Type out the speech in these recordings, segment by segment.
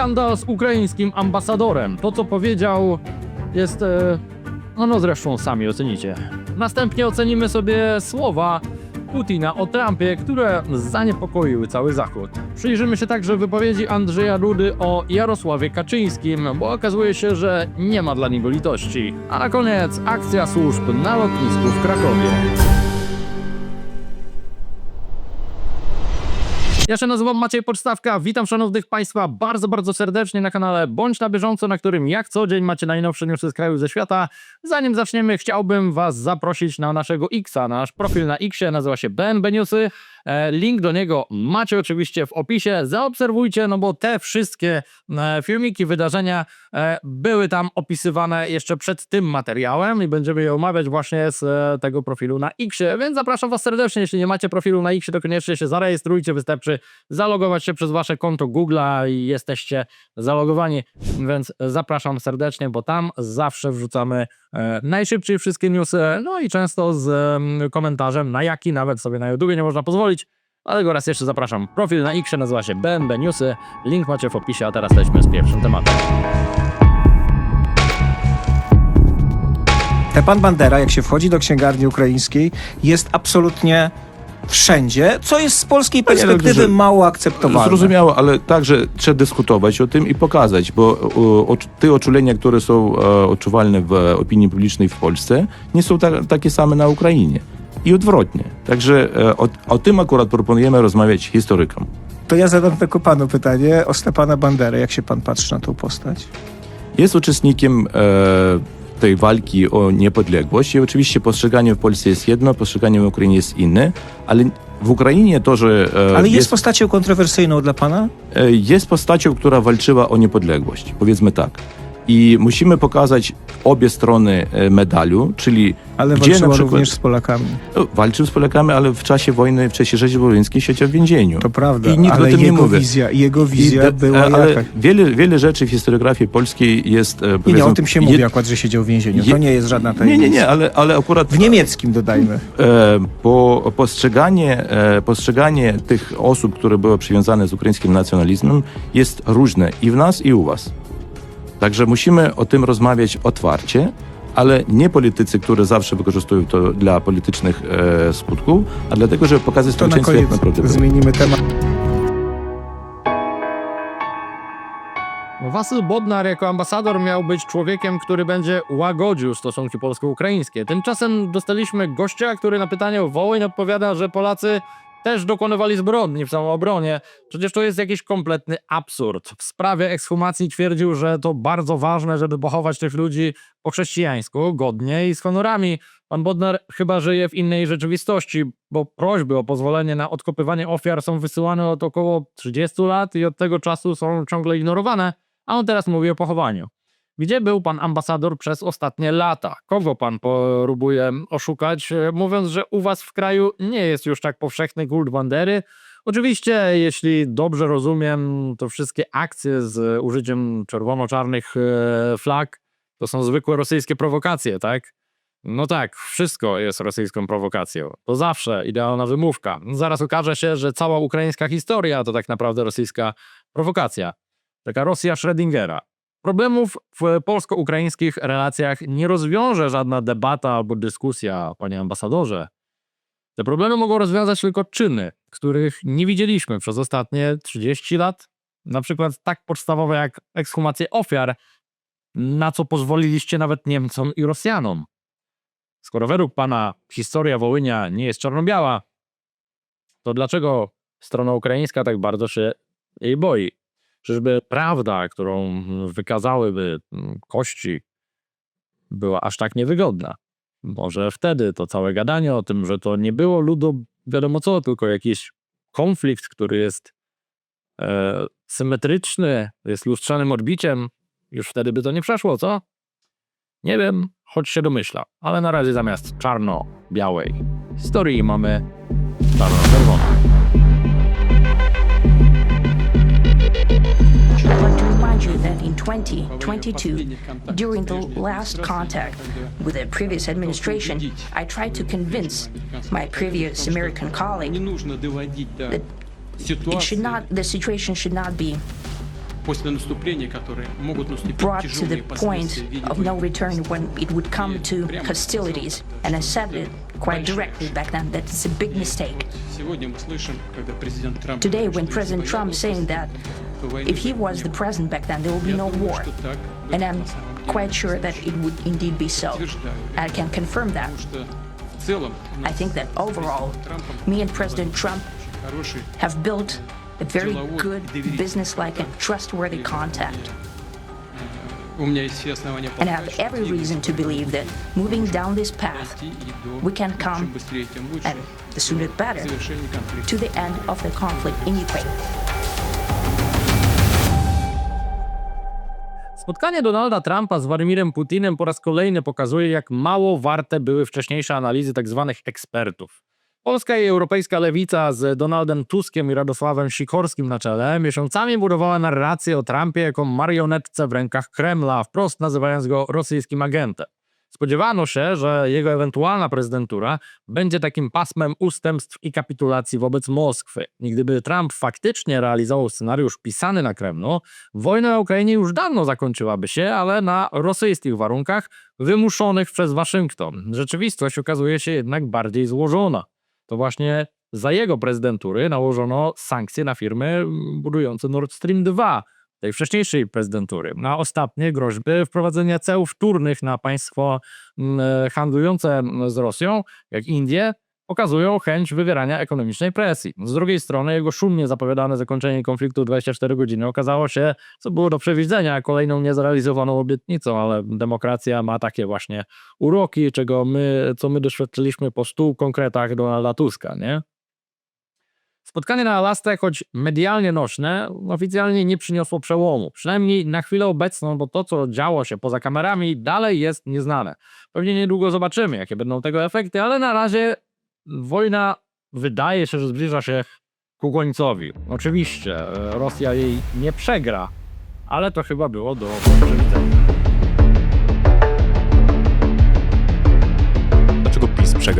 skandal z ukraińskim ambasadorem. To, co powiedział, jest. E, no, no zresztą sami ocenicie. Następnie ocenimy sobie słowa Putina o Trumpie, które zaniepokoiły cały Zachód. Przyjrzymy się także wypowiedzi Andrzeja Dudy o Jarosławie Kaczyńskim, bo okazuje się, że nie ma dla niego litości. A na koniec akcja służb na lotnisku w Krakowie. Ja się nazywam Maciej Podstawka, witam szanownych Państwa bardzo, bardzo serdecznie na kanale Bądź na bieżąco, na którym jak co dzień macie najnowsze newsy z kraju ze świata. Zanim zaczniemy, chciałbym Was zaprosić na naszego Xa, nasz profil na Xie nazywa się BNB Newsy. E, Link do niego macie oczywiście w opisie. Zaobserwujcie, no bo te wszystkie e, filmiki, wydarzenia e, były tam opisywane jeszcze przed tym materiałem i będziemy je omawiać właśnie z tego profilu na Xie, więc zapraszam Was serdecznie. Jeśli nie macie profilu na Xie, to koniecznie się zarejestrujcie. Wystarczy zalogować się przez Wasze konto Google'a i jesteście zalogowani, więc zapraszam serdecznie, bo tam zawsze wrzucamy najszybciej wszystkie newsy, no i często z em, komentarzem, na jaki nawet sobie na YouTube nie można pozwolić. Ale raz jeszcze zapraszam. Profil na X nazywa się BNB Newsy. Link macie w opisie, a teraz lećmy z pierwszym tematem. Stepan Bandera, jak się wchodzi do księgarni ukraińskiej, jest absolutnie wszędzie, co jest z polskiej Panie perspektywy redaktorze, mało akceptowalne. Zrozumiałe, ale także trzeba dyskutować o tym i pokazać, bo o, o, te oczulenia, które są e, odczuwalne w opinii publicznej w Polsce, nie są ta, takie same na Ukrainie. I odwrotnie. Także e, o, o tym akurat proponujemy rozmawiać historykom. To ja zadam tylko panu pytanie o Stepana Banderę. Jak się pan patrzy na tą postać? Jest uczestnikiem e, tej walki o niepodległość i oczywiście postrzeganie w Polsce jest jedno, postrzeganie w Ukrainie jest inne, ale w Ukrainie to, że e, Ale jest postacią kontrowersyjną dla pana? E, jest postacią, która walczyła o niepodległość, powiedzmy tak. I musimy pokazać obie strony e, medalu, czyli Ale gdzie walczyła na przykład również z Polakami. no, walczył z Polakami, ale w czasie wojny, w czasie rzezi wołyńskiej siedział w więzieniu. To prawda, I ale o tym nie jego mówi. wizja, jego wizja I, była ale jaka? wiele, wiele rzeczy w historiografii polskiej jest... e, Nie, nie, o tym się mówi akurat, że siedział w więzieniu. To je- nie jest żadna Nie, tajemnica. nie, nie, ale, ale akurat... W niemieckim dodajmy. E, bo postrzeganie, e, postrzeganie tych osób, które były przywiązane z ukraińskim nacjonalizmem jest różne i w nas, i u was. Także musimy o tym rozmawiać otwarcie, ale nie politycy, którzy zawsze wykorzystują to dla politycznych e, skutków, a dlatego, żeby pokazać To na społeczeństwu, jak koniec naprawdę zmienimy temat. Wasyl Bodnar jako ambasador miał być człowiekiem, który będzie łagodził stosunki polsko-ukraińskie. Tymczasem dostaliśmy gościa, który na pytanie o Wołyń odpowiada, że Polacy też dokonywali zbrodni w samoobronie. Przecież to jest jakiś kompletny absurd. W sprawie ekshumacji twierdził, że to bardzo ważne, żeby pochować tych ludzi po chrześcijańsku, godnie i z honorami. Pan Bodnar chyba żyje w innej rzeczywistości, bo prośby o pozwolenie na odkopywanie ofiar są wysyłane od około 30 lat i od tego czasu są ciągle ignorowane, a on teraz mówi o pochowaniu. Gdzie był pan ambasador przez ostatnie lata? Kogo pan próbuje oszukać, e, mówiąc, że u was w kraju nie jest już tak powszechny kult bandery? Oczywiście, jeśli dobrze rozumiem, to wszystkie akcje z użyciem czerwono-czarnych e, flag to są zwykłe rosyjskie prowokacje, tak? No tak, wszystko jest rosyjską prowokacją. To zawsze idealna wymówka. Zaraz okaże się, że cała ukraińska historia to tak naprawdę rosyjska prowokacja. Taka Rosja Schrödingera. Problemów w polsko-ukraińskich relacjach nie rozwiąże żadna debata albo dyskusja, panie ambasadorze. Te problemy mogą rozwiązać tylko czyny, których nie widzieliśmy przez ostatnie 30 lat. Na przykład tak podstawowe jak ekshumacje ofiar, na co pozwoliliście nawet Niemcom i Rosjanom. Skoro według pana historia Wołynia nie jest czarno-biała, to dlaczego strona ukraińska tak bardzo się jej boi? Czyżby prawda, którą wykazałyby mm, kości, była aż tak niewygodna? Może wtedy to całe gadanie o tym, że to nie było ludo wiadomo co, tylko jakiś konflikt, który jest e, symetryczny, jest lustrzanym odbiciem, już wtedy by to nie przeszło, co? Nie wiem, choć się domyśla, ale na razie zamiast czarno-białej historii mamy czarno-czerwoną. I want to remind you that in 2022, during the last contact with the previous administration, I tried to convince my previous American colleague that it should not, the situation should not be после наступления, которые могут наступить brought to the тяжелые point последствия в виде of no войны. return when it would come to hostilities. And I said it quite directly back then that it's a big mistake. Сегодня мы слышим, когда президент Трамп Today, говорит, when что если President война Trump будет saying that то войны if he быть was не the будет. president back then, there will be Я no думаю, war. что так And будет I'm на самом деле. quite sure that it would indeed be so. Утверждаю, I can confirm that. потому что в целом у I нас think that с overall, президентом Трампом me and President Trump очень хороший have built a very good, business-like and trustworthy contact. And I have every reason to believe that moving down this path, we can come, and the sooner the better, to the end of the conflict in Ukraine. Spotkanie Donalda Trumpa z Władimirem Putinem po raz kolejny pokazuje, jak mało warte były wcześniejsze analizy tak tzw. ekspertów. Polska i europejska lewica z Donaldem Tuskiem i Radosławem Sikorskim na czele miesiącami budowała narrację o Trumpie jako marionetce w rękach Kremla, wprost nazywając go rosyjskim agentem. Spodziewano się, że jego ewentualna prezydentura będzie takim pasmem ustępstw i kapitulacji wobec Moskwy. I gdyby Trump faktycznie realizował scenariusz pisany na Kremlu, wojna na Ukrainie już dawno zakończyłaby się, ale na rosyjskich warunkach wymuszonych przez Waszyngton. Rzeczywistość okazuje się jednak bardziej złożona. To właśnie za jego prezydentury nałożono sankcje na firmy budujące Nord Stream 2, tej wcześniejszej prezydentury. Na ostatnie groźby wprowadzenia ceł wtórnych na państwo mm, handlujące z Rosją, jak Indie, pokazują chęć wywierania ekonomicznej presji. Z drugiej strony jego szumnie zapowiadane zakończenie konfliktu 24 godziny okazało się, co było do przewidzenia, kolejną niezrealizowaną obietnicą, ale demokracja ma takie właśnie uroki, czego my, co my doświadczyliśmy po stu konkretach Donalda Tuska, nie? Spotkanie na Alasce, choć medialnie nośne, oficjalnie nie przyniosło przełomu. Przynajmniej na chwilę obecną, bo to, co działo się poza kamerami, dalej jest nieznane. Pewnie niedługo zobaczymy, jakie będą tego efekty, ale na razie wojna wydaje się, że zbliża się ku końcowi. Oczywiście e, Rosja jej nie przegra, ale to chyba było do przewidzenia.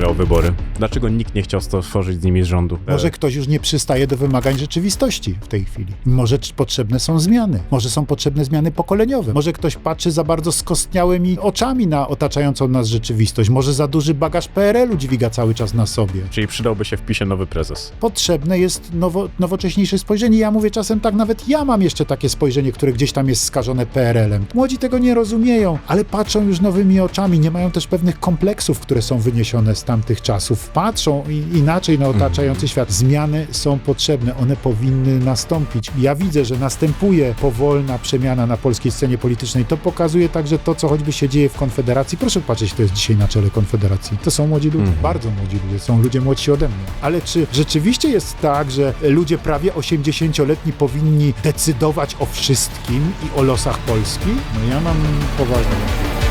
Przegrał wybory? Dlaczego nikt nie chciał stworzyć z nimi rządu? Może ktoś już nie przystaje do wymagań rzeczywistości w tej chwili. Może potrzebne są zmiany. Może są potrzebne zmiany pokoleniowe. Może ktoś patrzy za bardzo skostniałymi oczami na otaczającą nas rzeczywistość. Może za duży bagaż PRL-u dźwiga cały czas na sobie. Czyli przydałby się w PiSie nowy prezes. Potrzebne jest nowo, nowocześniejsze spojrzenie. Ja mówię czasem tak, nawet ja mam jeszcze takie spojrzenie, które gdzieś tam jest skażone PRL-em. Młodzi tego nie rozumieją, ale patrzą już nowymi oczami. Nie mają też pewnych kompleksów, które są wyniesione z tamtych czasów. Patrzą i, inaczej na otaczający świat. Zmiany są potrzebne, one powinny nastąpić. Ja widzę, że następuje powolna przemiana na polskiej scenie politycznej. To pokazuje także to, co choćby się dzieje w Konfederacji. Proszę patrzeć, kto jest dzisiaj na czele Konfederacji. To są młodzi ludzie, bardzo młodzi ludzie, są ludzie młodsi ode mnie. Ale czy rzeczywiście jest tak, że ludzie prawie 80-letni powinni decydować o wszystkim i o losach Polski? No ja mam poważne wątpliwości.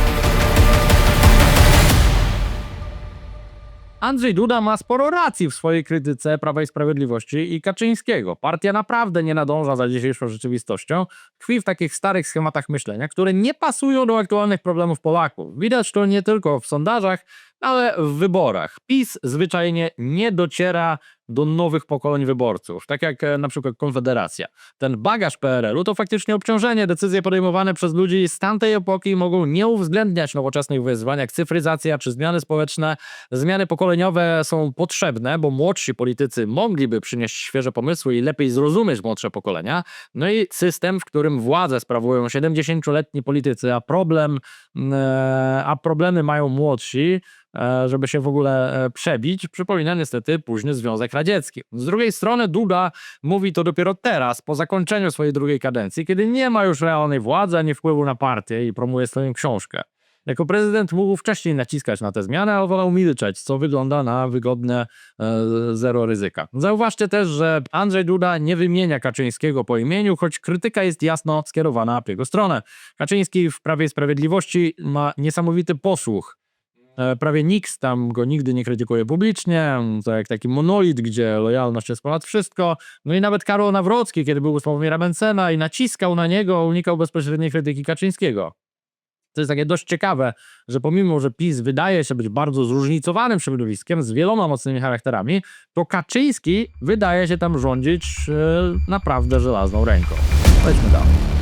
Andrzej Duda ma sporo racji w swojej krytyce Prawa i Sprawiedliwości i Kaczyńskiego. Partia naprawdę nie nadąża za dzisiejszą rzeczywistością, tkwi w takich starych schematach myślenia, które nie pasują do aktualnych problemów Polaków. Widać to nie tylko w sondażach, ale w wyborach. PiS zwyczajnie nie dociera do nowych pokoleń wyborców, tak jak e, na przykład Konfederacja. Ten bagaż PRL-u to faktycznie obciążenie. Decyzje podejmowane przez ludzi z tamtej epoki mogą nie uwzględniać nowoczesnych wyzwań, jak cyfryzacja czy zmiany społeczne. Zmiany pokoleniowe są potrzebne, bo młodsi politycy mogliby przynieść świeże pomysły i lepiej zrozumieć młodsze pokolenia. No i system, w którym władzę sprawują 70-letni politycy, a problem, e, a problemy mają młodsi, żeby się w ogóle e, przebić, przypomina niestety późny Związek Radziecki. Z drugiej strony Duda mówi to dopiero teraz, po zakończeniu swojej drugiej kadencji, kiedy nie ma już realnej władzy ani wpływu na partię i promuje swoją książkę. Jako prezydent mógł wcześniej naciskać na te zmiany, ale wolał milczeć, co wygląda na wygodne e, zero ryzyka. Zauważcie też, że Andrzej Duda nie wymienia Kaczyńskiego po imieniu, choć krytyka jest jasno skierowana w jego stronę. Kaczyński w Prawie i Sprawiedliwości ma niesamowity posłuch. E, Prawie nikt tam go nigdy nie krytykuje publicznie, to jak taki monolit, gdzie lojalność jest ponad wszystko. No i nawet Karol Nawrocki, kiedy był u Sławomira Mencena i naciskał na niego, unikał bezpośredniej krytyki Kaczyńskiego. To jest takie dość ciekawe, że pomimo, że PiS wydaje się być bardzo zróżnicowanym środowiskiem z wieloma mocnymi charakterami, to Kaczyński wydaje się tam rządzić e, naprawdę żelazną ręką. Lećmy dalej.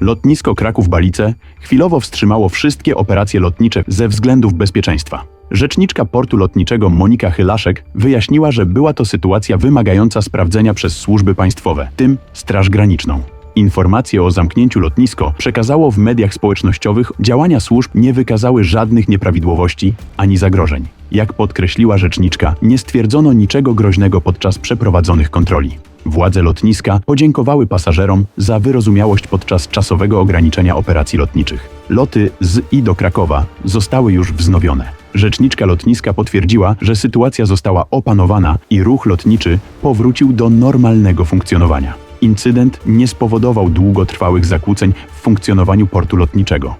Lotnisko Kraków-Balice chwilowo wstrzymało wszystkie operacje lotnicze ze względów bezpieczeństwa. Rzeczniczka portu lotniczego Monika Chylaszek wyjaśniła, że była to sytuacja wymagająca sprawdzenia przez służby państwowe, tym Straż Graniczną. Informacje o zamknięciu lotnisko przekazało w mediach społecznościowych, działania służb nie wykazały żadnych nieprawidłowości ani zagrożeń. Jak podkreśliła rzeczniczka, nie stwierdzono niczego groźnego podczas przeprowadzonych kontroli. Władze lotniska podziękowały pasażerom za wyrozumiałość podczas czasowego ograniczenia operacji lotniczych. Loty z i do Krakowa zostały już wznowione. Rzeczniczka lotniska potwierdziła, że sytuacja została opanowana i ruch lotniczy powrócił do normalnego funkcjonowania. Incydent nie spowodował długotrwałych zakłóceń w funkcjonowaniu portu lotniczego.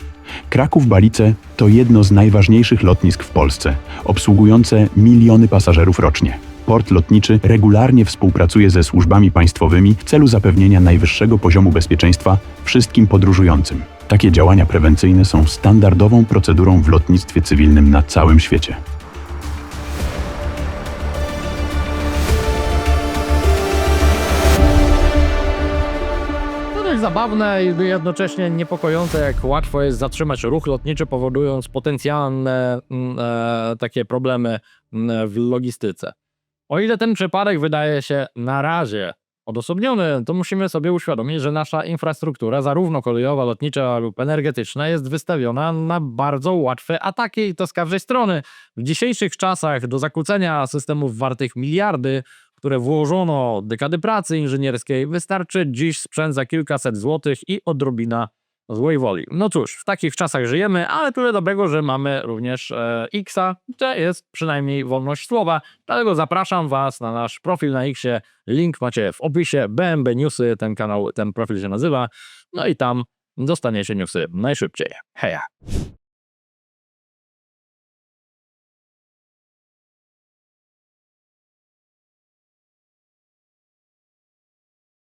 Kraków-Balice to jedno z najważniejszych lotnisk w Polsce, obsługujące miliony pasażerów rocznie. Port lotniczy regularnie współpracuje ze służbami państwowymi w celu zapewnienia najwyższego poziomu bezpieczeństwa wszystkim podróżującym. Takie działania prewencyjne są standardową procedurą w lotnictwie cywilnym na całym świecie. Zabawne i jednocześnie niepokojące, jak łatwo jest zatrzymać ruch lotniczy, powodując potencjalne mm, e, takie problemy mm, w logistyce. O ile ten przypadek wydaje się na razie odosobniony, to musimy sobie uświadomić, że nasza infrastruktura, zarówno kolejowa, lotnicza lub energetyczna, jest wystawiona na bardzo łatwe ataki i to z każdej strony. W dzisiejszych czasach do zakłócenia systemów wartych miliardy które włożono dekady pracy inżynierskiej, wystarczy dziś sprzęt za kilkaset złotych i odrobina złej woli. No cóż, w takich czasach żyjemy, ale tyle dobrego, że mamy również e, Xa, to jest przynajmniej wolność słowa. Dlatego zapraszam Was na nasz profil na Xie. Link macie w opisie. BMB Newsy, ten kanał, ten profil się nazywa. No i tam dostaniecie newsy najszybciej. Heja!